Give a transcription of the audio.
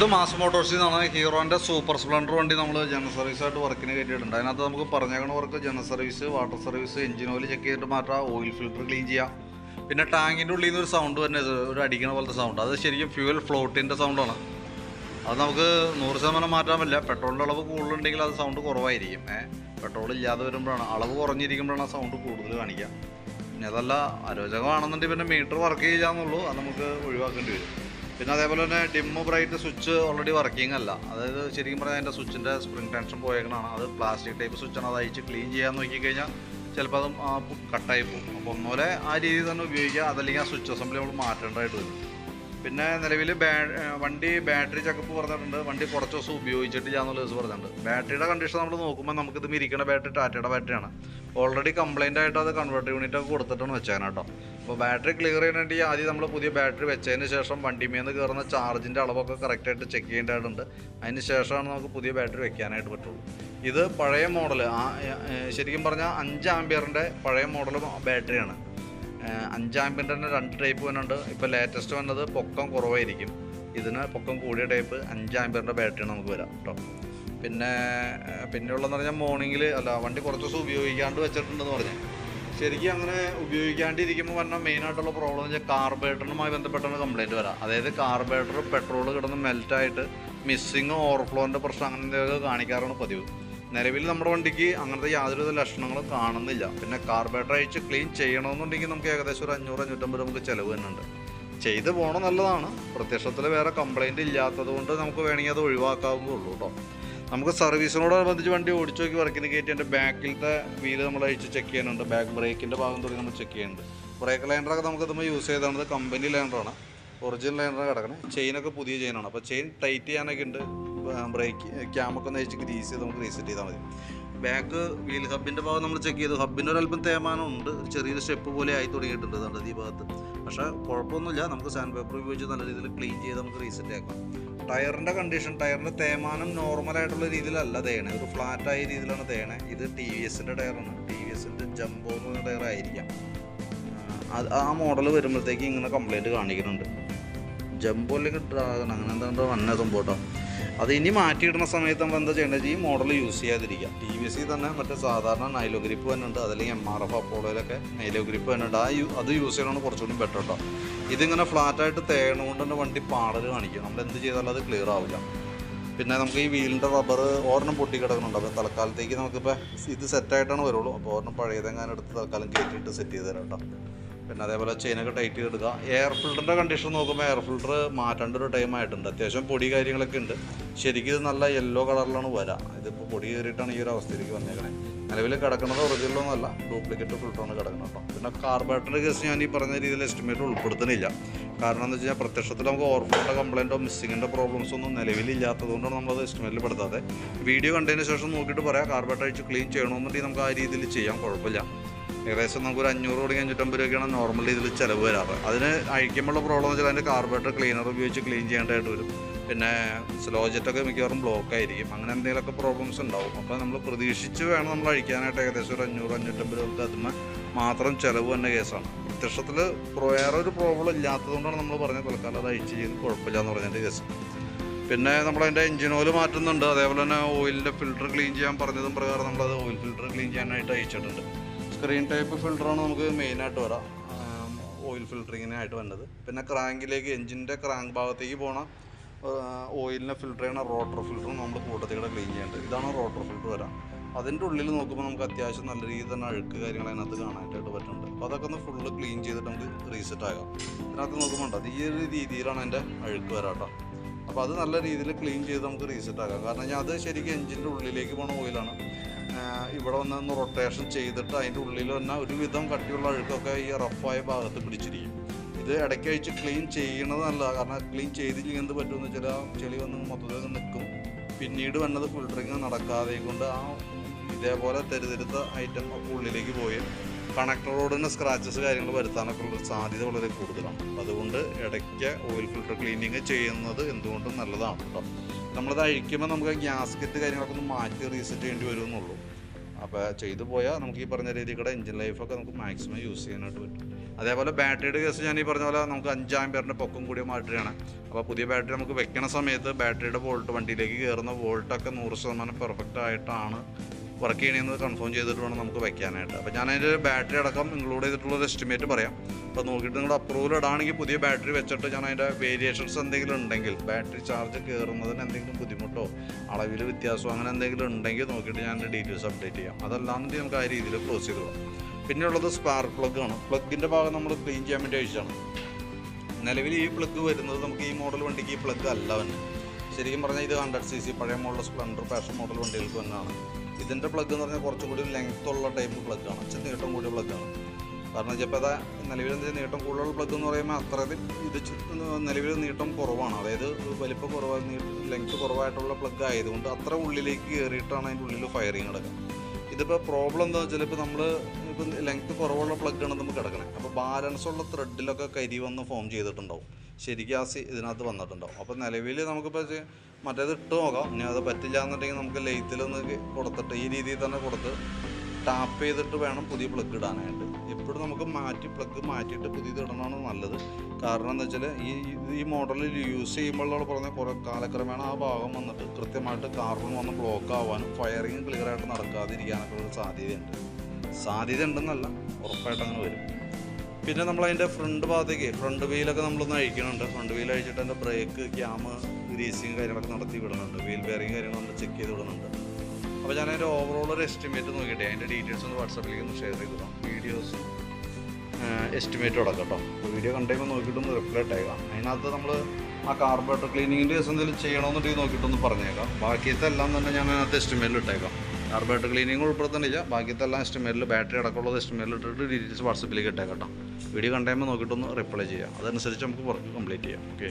ഇത് മാസ് മോട്ടോഴ്സിൽ നിന്നാണ് ഹീറോന്റെ super Splendor വണ്ടി നമ്മൾ ജനറൽ സർവീസായിട്ട് വർക്കിന് കയറ്റിയിട്ടുണ്ട്. അതിനകത്ത് നമുക്ക് പറഞ്ഞേക്കണ work general service water service engine oil check ചെയ്തിട്ട് മാറ്റാം ഓയിൽ ഫിൽറ്റർ ക്ലീൻ ചെയ്യാം. പിന്നെ ടാങ്കിന്റെ ഉള്ളിൽ നിന്ന് ഒരു സൗണ്ട് വരുന്നത് ഒരു അടിക്കണ പോലത്തെ സൗണ്ട് അത് ശരിക്കും ഫ്യൂവൽ ഫ്ലോട്ടിന്റെ സൗണ്ടാണ് അത് നമുക്ക് നൂറ് ശതമാനം മാറ്റാൻ പറ്റില്ല പെട്രോളിന്റെ അളവ് കൂടുതലുണ്ടെങ്കിൽ അത് സൗണ്ട് കുറവായിരിക്കും. ഏഹ് പെട്രോൾ ഇല്ലാതെ വരുമ്പോഴാണ് അളവ് കുറഞ്ഞിരിക്കുമ്പോഴാണ് ആ സൗണ്ട് കൂടുതൽ കാണിക്കുക. പിന്നെ അതല്ല അരോചകമാണെന്നുണ്ടെങ്കിൽ പിന്നെ മീറ്റർ വർക്ക് ചെയ്യില്ല എന്നുള്ളൂ അത് നമുക്ക് ഒഴിവാക്കേണ്ടി വരും. പിന്നെ അതേപോലെ തന്നെ dim bright switch already working അല്ല. അതായത് ശരിക്കും പറഞ്ഞാൽ അതിന്റെ സ്വിച്ചിന്റെ സ്പ്രിംഗ് ടെൻഷൻ പോയേക്കണാണ് അത് പ്ലാസ്റ്റിക് ടൈപ്പ് സ്വിച്ചാണ് അത് അയച്ച് ക്ലീൻ ചെയ്യാൻ നോക്കിക്കഴിഞ്ഞാൽ ചിലപ്പോൾ അത് കട്ടായി പോകും. അപ്പോൾ ഒന്നുപോലെ ആ രീതിയിൽ തന്നെ ഉപയോഗിക്കുക അതല്ലെങ്കിൽ ആ സ്വിച്ച് അസംബ്ലി നമ്മൾ മാറ്റേണ്ടതായിട്ട് വരും. പിന്നെ നിലവിൽ വണ്ടി ബാറ്ററി ചെക്കപ്പ് പറഞ്ഞിട്ടുണ്ട്. വണ്ടി കുറച്ച് ദിവസം ഉപയോഗിച്ചിട്ട് എന്നുള്ള ദിവസം പറഞ്ഞിട്ടുണ്ട്. ബാറ്ററിയുടെ കണ്ടീഷൻ നമ്മൾ നോക്കുമ്പോൾ നമുക്കിത് മിരിക്കണ ബാറ്ററി ടാറ്റയുടെ ബാറ്ററിയാണ് ഓൾറെഡി കംപ്ലൈന്റ് ആയിട്ട് അത് കൺവേർട്ടർ യൂണിറ്റ് ഒക്കെ കൊടുത്തിട്ടാണ് വെച്ചേനെ കേട്ടോ. അപ്പോൾ ബാറ്ററി ക്ലിയർ ചെയ്യണമെങ്കിൽ ആദ്യം നമ്മൾ പുതിയ ബാറ്ററി വെച്ചതിന് ശേഷം വണ്ടിമേന്ന് കയറുന്ന ചാർജിന്റെ അളവൊക്കെ കറക്റ്റായിട്ട് ചെക്ക് ചെയ്യേണ്ടതായിട്ടുണ്ട് അതിന് ശേഷമാണ് നമുക്ക് പുതിയ ബാറ്ററി വെക്കാനായിട്ട് പറ്റുള്ളൂ. ഇത് പഴയ മോഡൽ ശരിക്കും പറഞ്ഞാൽ അഞ്ച് ആംബിയറിന്റെ പഴയ മോഡൽ ബാറ്ററിയാണ്. അഞ്ച് ആംബിയറിന്റെ തന്നെ രണ്ട് ടൈപ്പ് വന്നുണ്ട് ഇപ്പോൾ ലേറ്റസ്റ്റ് വന്നത് പൊക്കം കുറവായിരിക്കും. ഇതിന് പൊക്കം കൂടിയ ടൈപ്പ് അഞ്ച് ആംബിയറിന്റെ ബാറ്ററിയാണ് നമുക്ക് വരാം കേട്ടോ പിന്നെ പിന്നെയുള്ളതെന്ന് പറഞ്ഞാൽ മോർണിംഗിൽ അല്ല വണ്ടി കുറച്ച് ദിവസം ഉപയോഗിക്കാണ്ട് വെച്ചിട്ടുണ്ടെന്ന് പറഞ്ഞു. ശരിക്കും അങ്ങനെ ഉപയോഗിക്കാണ്ടിരിക്കുമ്പോൾ മെയിൻ ആയിട്ടുള്ള പ്രോബ്ലം എന്ന് വെച്ചാൽ കാർബേറ്ററിനുമായി ബന്ധപ്പെട്ടാണ് കംപ്ലൈന്റ് വരാം. അതായത് കാർബേറ്റർ പെട്രോൾ കിടന്ന് മെൽറ്റായിട്ട് മിസ്സിങ് ഓവർഫ്ലോന്റെ പ്രശ്നം അങ്ങനെ എന്തെങ്കിലും കാണിക്കാറാണ് പതിവ്. നിലവിൽ നമ്മുടെ വണ്ടിക്ക് അങ്ങനത്തെ യാതൊരുവിധ ലക്ഷണങ്ങളും കാണുന്നില്ല. പിന്നെ കാർബേറ്റർ അയച്ച് ക്ലീൻ ചെയ്യണമെന്നുണ്ടെങ്കിൽ നമുക്ക് ഏകദേശം ഒരു അഞ്ഞൂറ് അഞ്ഞൂറ്റമ്പത് നമുക്ക് ചിലവ് തന്നെയുണ്ട് ചെയ്ത് പോകണം നല്ലതാണ്. പ്രത്യക്ഷത്തിൽ വേറെ കംപ്ലൈന്റ് ഇല്ലാത്തത് കൊണ്ട് നമുക്ക് വേണമെങ്കിൽ അത് ഒഴിവാക്കാവുന്നേ ഉള്ളൂ കേട്ടോ. നമുക്ക് സർവീസിനോടനുബന്ധിച്ച് വണ്ടി ഓടിച്ചു നോക്കി വർക്കിന് കയറ്റി എന്റെ ബാക്കിലത്തെ വീൽ നമ്മൾ അഴിച്ച് ചെക്ക് ചെയ്യാനുണ്ട് ബാക്ക് ബ്രേക്കിന്റെ ഭാഗം തുടങ്ങി നമ്മൾ ചെക്ക് ചെയ്യുന്നുണ്ട്. ബ്രേക്ക് ലൈനറൊക്കെ നമുക്ക് ഇതുമ്പോൾ യൂസ് ചെയ്തത് കമ്പനി ലൈനറാണ് ഒറിജിനൽ ലൈനർ കിടക്കണം. ചെയിനൊക്കെ പുതിയ ചെയിനാണ് അപ്പോൾ ചെയിൻ ടൈറ്റ് ചെയ്യാനൊക്കെ ഉണ്ട്. ബ്രേക്ക് ക്യാമൊക്കെ ഒന്ന് അഴിച്ച് ഗ്രീസ് ചെയ്ത് നമുക്ക് റീസെറ്റ് ചെയ്താൽ മതി. ബാക്ക് വീൽ ഹബിന്റെ ഭാഗം നമ്മൾ ചെക്ക് ചെയ്തു. ഹബിന്റെ ഒരല്പം തേമാനം ഉണ്ട് ചെറിയൊരു സ്റ്റെപ്പ് പോലെ ആയി തുടങ്ങിയിട്ടുണ്ട് അതുകൊണ്ട് ഈ ഭാഗത്ത്. പക്ഷേ കുഴപ്പമൊന്നുമില്ല. നമുക്ക് സാൻഡ് പേപ്പർ ഉപയോഗിച്ച് നല്ല രീതിയിൽ ക്ലീൻ ചെയ്ത് നമുക്ക് റീസെറ്റ് ആക്കാം. ടയറിന്റെ കണ്ടീഷൻ ടയറിന്റെ തേമാനം നോർമൽ ആയിട്ടുള്ള രീതിയിലല്ല തേണേ ഒരു ഫ്ലാറ്റ് ആയ രീതിയിലാണ് തേണേ ഇത് ടി വി എസിന്റെ ടയറാണ് ടി വി എസിന്റെ ജംബോ എന്ന് പറഞ്ഞ ടയറായിരിക്കാം അത് ആ മോഡൽ വരുമ്പോഴത്തേക്ക് ഇങ്ങനെ കംപ്ലൈന്റ് കാണിക്കുന്നുണ്ട്. ജംബോ അല്ലെങ്കിൽ ഡ്രാഗൺ അങ്ങനെ എന്താണ്ട് വന്നതും കേട്ടോ. അത് ഇനി മാറ്റിയിടുന്ന സമയത്ത് നമ്മൾ എന്താ ചെയ്യേണ്ടത്? ഈ മോഡൽ യൂസ് ചെയ്യാതിരിക്കുക ടി വി സി തന്നെ മറ്റേ സാധാരണ നൈലോ ഗ്രിപ്പ് തന്നെ ഉണ്ട് അതല്ലെങ്കിൽ എം ആർ എഫ് അപ്പോളോയിലൊക്കെ നൈലോ ഗ്രിപ്പ് തന്നെ ഉണ്ട് ആ അത് യൂസ് ചെയ്യണമെന്ന് കുറച്ചുകൂടി ബെറ്റർ കേട്ടോ ഇതിങ്ങനെ ഫ്ലാറ്റായിട്ട് തേണുകൊണ്ട് തന്നെ വണ്ടി പാടൽ കാണിക്കും. നമ്മൾ എന്ത് ചെയ്താലും അത് ക്ലിയർ ആവില്ല. പിന്നെ നമുക്ക് ഈ വീലിന്റെ റബ്ബർ ഒരെണ്ണം പൊട്ടി കിടക്കുന്നുണ്ട്. അപ്പോൾ തൽക്കാലത്തേക്ക് നമുക്കിപ്പോൾ ഇത് സെറ്റായിട്ടാണ് വരുള്ളൂ. അപ്പോൾ ഒരെണ്ണം പഴയതെങ്ങാനും എടുത്ത് തൽക്കാലം കയറ്റിയിട്ട് സെറ്റ് ചെയ്ത് തരാം കേട്ടോ പിന്നെ അതേപോലെ ചെയിനൊക്കെ ടൈറ്റ് ചെയ്തെടുക്കുക. എയർ ഫിൽറ്ററിന്റെ കണ്ടീഷൻ നോക്കുമ്പോൾ എയർ ഫിൽറ്റർ മാറ്റേണ്ട ഒരു ടൈം ആയിട്ടുണ്ട്. അത്യാവശ്യം പൊടി കാര്യങ്ങളൊക്കെ ഉണ്ട്. ശരിക്കും ഇത് നല്ല യെല്ലോ കളറിലാണ് വരിക ഇതിപ്പോൾ പൊടി കയറിയിട്ടാണ് ഈ ഒരു അവസ്ഥയിലേക്ക് വന്നേക്കണേ. നിലവിൽ കിടക്കുന്നത് ഒറിജിനലൊന്നുമല്ല ഡ്യൂപ്ലിക്കേറ്റ് ഫിൽറ്ററാണ് കിടക്കുന്നത് കേട്ടോ പിന്നെ കാർബറേറ്ററിന്റെ കേസ് ഞാൻ ഈ പറഞ്ഞ രീതിയിൽ എസ്റ്റിമേറ്റ് ഉൾപ്പെടുത്തുന്നില്ല. കാരണം എന്ന് വെച്ച് കഴിഞ്ഞാൽ പ്രത്യക്ഷത്തിൽ നമുക്ക് ഓവർഫ്ലോയുടെ കംപ്ലയിന്റോ മിസ്സിങ്ങിന്റെ പ്രോബ്ലംസ് ഒന്നും നിലവിലില്ലാത്തതുകൊണ്ടാണ് നമ്മളത് എസ്റ്റിമേറ്റിൽ പെടുത്താതെ. വീഡിയോ കണ്ടതിന് ശേഷം നോക്കിയിട്ട് പറയാം. കാർബറേറ്റർ അഴിച്ച് ക്ലീൻ ചെയ്യണമെന്നുണ്ടെങ്കിൽ നമുക്ക് ആ രീതിയിൽ ചെയ്യാം. കുഴപ്പമില്ല. ഏകദേശം നമുക്കൊരു അഞ്ഞൂറ് തുടങ്ങി അഞ്ഞൂറ്റമ്പത് രൂപയ്ക്കാണ് നോർമൽ രീതിയിൽ ചിലവ് വരാറ് അതിന് അഴിക്കുമ്പോഴുള്ള പ്രോബ്ലം എന്ന് വെച്ചാൽ അതിന്റെ കാർബറേറ്റർ ക്ലീനർ ഉപയോഗിച്ച് ക്ലീൻ ചെയ്യേണ്ടതായിട്ട് വരും. പിന്നെ സ്ലോ ജെറ്റൊക്കെ മിക്കവാറും ബ്ലോക്ക് ആയിരിക്കും. അങ്ങനെ എന്തെങ്കിലുമൊക്കെ പ്രോബ്ലംസ് ഉണ്ടാവും. അപ്പോൾ നമ്മൾ പ്രതീക്ഷിച്ച് വേണം നമ്മൾ അഴിക്കാനായിട്ട് ഏകദേശം ഒരു അഞ്ഞൂറ് അഞ്ഞൂറ്റമ്പത് രൂപ അതിന് മാത്രം ചിലവ് തന്നെ കേസാണ്. പ്രത്യക്ഷത്തിൽ വേറെ ഒരു പ്രോബ്ലം ഇല്ലാത്തതുകൊണ്ടാണ് നമ്മൾ പറഞ്ഞത് തൽക്കാലം അത് അഴിച്ച് ചെയ്ത് കുഴപ്പമില്ല എന്ന് പറഞ്ഞതിന്റെ കേസ് പിന്നെ നമ്മൾ അതിന്റെ എഞ്ചിൻ ഓയിൽ മാറ്റുന്നുണ്ട്. അതേപോലെ തന്നെ ഓയിലിന്റെ ഫിൽറ്റർ ക്ലീൻ ചെയ്യാൻ പറഞ്ഞതും പ്രകാരം നമ്മളത് ഓയിൽ ഫിൽറ്റർ ക്ലീൻ ചെയ്യാനായിട്ട് അയച്ചിട്ടുണ്ട് സ്ക്രീൻ ടൈപ്പ് ഫിൽറ്ററാണ് നമുക്ക് മെയിനായിട്ട് വരാം. ഓയിൽ ഫിൽറ്ററിങ്ങിനായിട്ട് വന്നത് പിന്നെ ക്രാങ്കിലേക്ക് എഞ്ചിന്റെ ക്രാങ്ക് ഭാഗത്തേക്ക് പോണ ഓയിലിനെ ഫിൽറ്റർ ചെയ്യണ റോട്ടർ ഫിൽറ്ററും നമ്മൾ കൂട്ടത്തിലൂടെ ക്ലീൻ ചെയ്യേണ്ടത്. ഇതാണ് റോട്ടർ ഫിൽറ്റർ വരാം. അതിന്റെ ഉള്ളിൽ നോക്കുമ്പോൾ നമുക്ക് അത്യാവശ്യം നല്ല രീതിയിൽ തന്നെ അഴുക്ക് കാര്യങ്ങൾ അതിനകത്ത് കാണാനായിട്ട് പറ്റുന്നുണ്ട്. അപ്പോൾ അതൊക്കെ ഒന്ന് ഫുള്ള് ക്ലീൻ ചെയ്തിട്ട് നമുക്ക് റീസെറ്റ് ആകാം. ഇതിനകത്ത് നോക്കുമ്പോൾ ഈ ഒരു രീതിയിലാണ് എന്റെ അഴുക്ക് വരാട്ടോ അപ്പോൾ അത് നല്ല രീതിയിൽ ക്ലീൻ ചെയ്ത് നമുക്ക് റീസെറ്റ് ആക്കാം കാരണം ഞാൻ അത് ശരിക്കും എഞ്ചിന്റെ ഉള്ളിലേക്ക് പോണ ഓയിലാണ് ഇവിടെ വന്ന് ഒന്ന് റൊട്ടേഷൻ ചെയ്തിട്ട് അതിന്റെ ഉള്ളിൽ തന്നെ ഒരുവിധം കട്ടിയുള്ള അഴുക്കൊക്കെ ഈ റഫായ ഭാഗത്ത് പിടിച്ചിരിക്കും. ഇത് ഇടയ്ക്ക് അഴിച്ച് ക്ലീൻ ചെയ്യണത് നല്ലതാണ് കാരണം ക്ലീൻ ചെയ്തില്ലെങ്കിൽ എന്ത് പറ്റുമെന്ന് വെച്ചാൽ ചെളി വന്ന് മൊത്തത്തിൽ നിൽക്കും. പിന്നീട് വന്നത് ഫിൽറ്ററിങ് നടക്കാതെ കൊണ്ട് ആ ഇതേപോലെ തെരുതെരുത്ത ഐറ്റം ഒക്കെ ഉള്ളിലേക്ക് പോയി. കണക്ടർ റോഡിന് സ്ക്രാച്ചസ് കാര്യങ്ങൾ വരുത്താനൊക്കെ ഉള്ള സാധ്യത വളരെ കൂടുതലാണ്. അതുകൊണ്ട് ഇടയ്ക്ക് ഓയിൽ ഫിൽട്ടർ ക്ലീനിങ് ചെയ്യുന്നത് എന്തുകൊണ്ടും നല്ലതാണ് കേട്ടോ നമ്മളത് അഴിക്കുമ്പോൾ നമുക്ക് ഗ്യാസ്കറ്റ് കാര്യങ്ങളൊക്കെ ഒന്ന് മാറ്റി റീസെറ്റ് ചെയ്യേണ്ടി വരുമെന്നുള്ളൂ. അപ്പോൾ ചെയ്തു പോയാൽ നമുക്ക് ഈ പറഞ്ഞ രീതിയിൽ കൂടെ എഞ്ചിൻ ലൈഫൊക്കെ നമുക്ക് മാക്സിമം യൂസ് ചെയ്യാനായിട്ട് പറ്റും. അതേപോലെ ബാറ്ററിയുടെ കേസ് ഞാൻ ഈ പറഞ്ഞ പോലെ നമുക്ക് അഞ്ച് ആംബിയറിന്റെ പൊക്കം കൂടിയ ബാറ്ററിയാണ് അപ്പോൾ പുതിയ ബാറ്ററി നമുക്ക് വെക്കണ സമയത്ത് ബാറ്ററിയുടെ വോൾട്ട് വണ്ടിയിലേക്ക് കയറുന്ന വോൾട്ടൊക്കെ നൂറ് ശതമാനം പെർഫെക്റ്റ് ആയിട്ടാണ് വർക്ക് ചെയ്യണമെന്ന് കൺഫേം ചെയ്തിട്ട് വേണം നമുക്ക് വയ്ക്കാനായിട്ട് അപ്പോൾ ഞാൻ അതിന്റെ ബാറ്ററി അടക്കം ഇൻക്ലൂഡ് ചെയ്തിട്ടുള്ള ഒരു എസ്റ്റിമേറ്റ് പറയാം. അപ്പോൾ നോക്കിയിട്ട് നിങ്ങൾ അപ്രൂവൽ ഇടാണെങ്കിൽ പുതിയ ബാറ്ററി വെച്ചിട്ട് ഞാൻ അതിന്റെ വേരിയേഷൻസ് എന്തെങ്കിലും ഉണ്ടെങ്കിൽ ബാറ്ററി ചാർജ് കയറുന്നതിന് എന്തെങ്കിലും ബുദ്ധിമുട്ടോ അളവിൽ വ്യത്യാസമോ അങ്ങനെ എന്തെങ്കിലും ഉണ്ടെങ്കിൽ നോക്കിയിട്ട് ഞാൻ ഡീറ്റെയിൽസ് അപ്ഡേറ്റ് ചെയ്യാം. അതല്ലാന്നുണ്ടെങ്കിൽ നമുക്ക് ആ രീതിയിൽ ക്ലോസ് ചെയ്ത് പോകാം പിന്നെയുള്ളത് സ്പാർക്ക് പ്ലഗ് ആണ്. പ്ലഗിന്റെ ഭാഗം നമ്മൾ ക്ലീൻ ചെയ്യാൻ വേണ്ടി അയച്ചാണ് നിലവിൽ ഈ പ്ലഗ് വരുന്നത് നമുക്ക് ഈ മോഡൽ വണ്ടിക്ക് ഈ പ്ലഗ് അല്ല തന്നെ ശരിക്കും പറഞ്ഞാൽ ഇത് ഹൺഡ്രഡ് സി സി പഴയ മോഡൽ സ്പ്ലെൻഡർ പാഷൻ മോഡൽ വണ്ടികൾക്ക് തന്നെയാണ്. ഇതിന്റെ പ്ലഗ് എന്ന് പറഞ്ഞാൽ കുറച്ചുകൂടി ലെങ്ത് ഉള്ള ടൈപ്പ് പ്ലഗ് ആണ്. ഇച്ചിരി നീട്ടം കൂടിയ പ്ലഗ് ആണ്. കാരണം ചിലപ്പോൾ അതാ നിലവിൽ നീട്ടം കൂടുതലുള്ള പ്ലഗ് എന്ന് പറയുമ്പോൾ അത്രയും ഇത് നിലവിൽ നീട്ടം കുറവാണ്. അതായത് വലിപ്പം കുറവായ ലെങ്ത് കുറവായിട്ടുള്ള പ്ലഗ് ആയതുകൊണ്ട് അത്ര ഉള്ളിലേക്ക് കയറിയിട്ടാണ് അതിന്റെ ഉള്ളിൽ ഫയറിങ് കിടക്കുക ഇതിപ്പോൾ പ്രോബ്ലം എന്താ വെച്ചാൽ ഇപ്പോൾ നമ്മൾ ഇപ്പം ലെങ്ത് കുറവുള്ള പ്ലഗ്ഗാണ് നമുക്ക് കിടക്കണേ അപ്പോൾ ബാലൻസ് ഉള്ള ത്രെഡിലൊക്കെ കരി വന്ന് ഫോം ചെയ്തിട്ടുണ്ടാവും. ശരിക്കും ആ ഇതിനകത്ത് വന്നിട്ടുണ്ടാവും. അപ്പോൾ നിലവിൽ നമുക്കിപ്പോൾ മറ്റേത് ഇട്ട് നോക്കാം. ഇനി അത് പറ്റില്ല എന്നുണ്ടെങ്കിൽ നമുക്ക് ലെയ്ത്തിലൊന്ന് കൊടുത്തിട്ട് ഈ രീതിയിൽ തന്നെ കൊടുത്ത് ടാപ്പ് ചെയ്തിട്ട് വേണം പുതിയ പ്ലഗ് ഇടാനായിട്ട്. എപ്പോഴും നമുക്ക് മാറ്റി പ്ലഗ് മാറ്റിയിട്ട് പുതിയത് ഇടണമാണ് നല്ലത്. കാരണം എന്താ വെച്ചാൽ ഈ ഈ മോഡലിൽ യൂസ് ചെയ്യുമ്പോഴുള്ള പറഞ്ഞ കുറേ കാലക്രമേണ ആ ഭാഗം വന്നിട്ട് കൃത്യമായിട്ട് കാർബൺ വന്ന് ബ്ലോക്ക് ആവാനും ഫയറിങ് ക്ലിയറായിട്ട് നടക്കാതിരിക്കാനൊക്കെ ഒരു സാധ്യതയുണ്ട്. സാധ്യത ഉണ്ടെന്നല്ല ഉറപ്പായിട്ട് അങ്ങനെ വരും. പിന്നെ നമ്മൾ അതിന്റെ ഫ്രണ്ട് ഭാഗത്തേക്ക് ഫ്രണ്ട് വീലൊക്കെ നമ്മളൊന്ന് അഴിക്കുന്നുണ്ട് ഫ്രണ്ട് വീൽ അഴിച്ചിട്ട് അതിന്റെ ബ്രേക്ക് ക്യാമ് ഗ്രീസിങ് കാര്യങ്ങളൊക്കെ നടത്തി വിടുന്നുണ്ട് വീൽ ബെയറിങ് കാര്യങ്ങൾ നമ്മൾ ചെക്ക് ചെയ്ത് വിടുന്നുണ്ട് അപ്പോൾ ഞാൻ അതിന്റെ ഓവറോൾ ഒരു എസ്റ്റിമേറ്റ് നോക്കിയിട്ട് അതിന്റെ ഡീറ്റെയിൽസ് ഒന്ന് വാട്സാപ്പിലേക്ക് ഒന്ന് ഷെയർ ചെയ്ത് തരാം. വീഡിയോസ് എസ്റ്റിമേറ്റ് അടക്കം കേട്ടോ വീഡിയോ കണ്ടുമ്പോൾ നോക്കിയിട്ടൊന്ന് റിപ്ലൈ ഇട്ടേക്കാം അതിനകത്ത് നമ്മൾ ആ കാർബറേറ്റർ ക്ലീനിങ്ങിന്റെ കേസ് എന്തെങ്കിലും ചെയ്യണമെന്നുണ്ടെങ്കിൽ നോക്കിയിട്ടൊന്ന് പറഞ്ഞേക്കാം. ബാക്കിയത്തെ എല്ലാം തന്നെ ഞാൻ അതിനകത്ത് എസ്റ്റിമേറ്റിൽ ഇട്ടേക്കാം. കാർബറേറ്റർ ക്ലീനിങ് ഉൾപ്പെടുത്തണില്ല ബാക്കിയത്തെ എല്ലാം എസ്റ്റിമേറ്റിൽ ബാറ്ററി അടക്കമുള്ളത് എസ്റ്റിമേറ്റിൽ ഇട്ടിട്ട് ഡീറ്റെയിൽസ് വാട്സപ്പിലേക്ക് ഇട്ടേക്കാം കേട്ടോ. വീഡിയോ കണ്ടുമ്പോൾ നോക്കിയിട്ടൊന്ന് റിപ്ലൈ ചെയ്യാം. അതനുസരിച്ച് നമുക്ക് വർക്ക് കംപ്ലീറ്റ് ചെയ്യാം. ഓക്കെ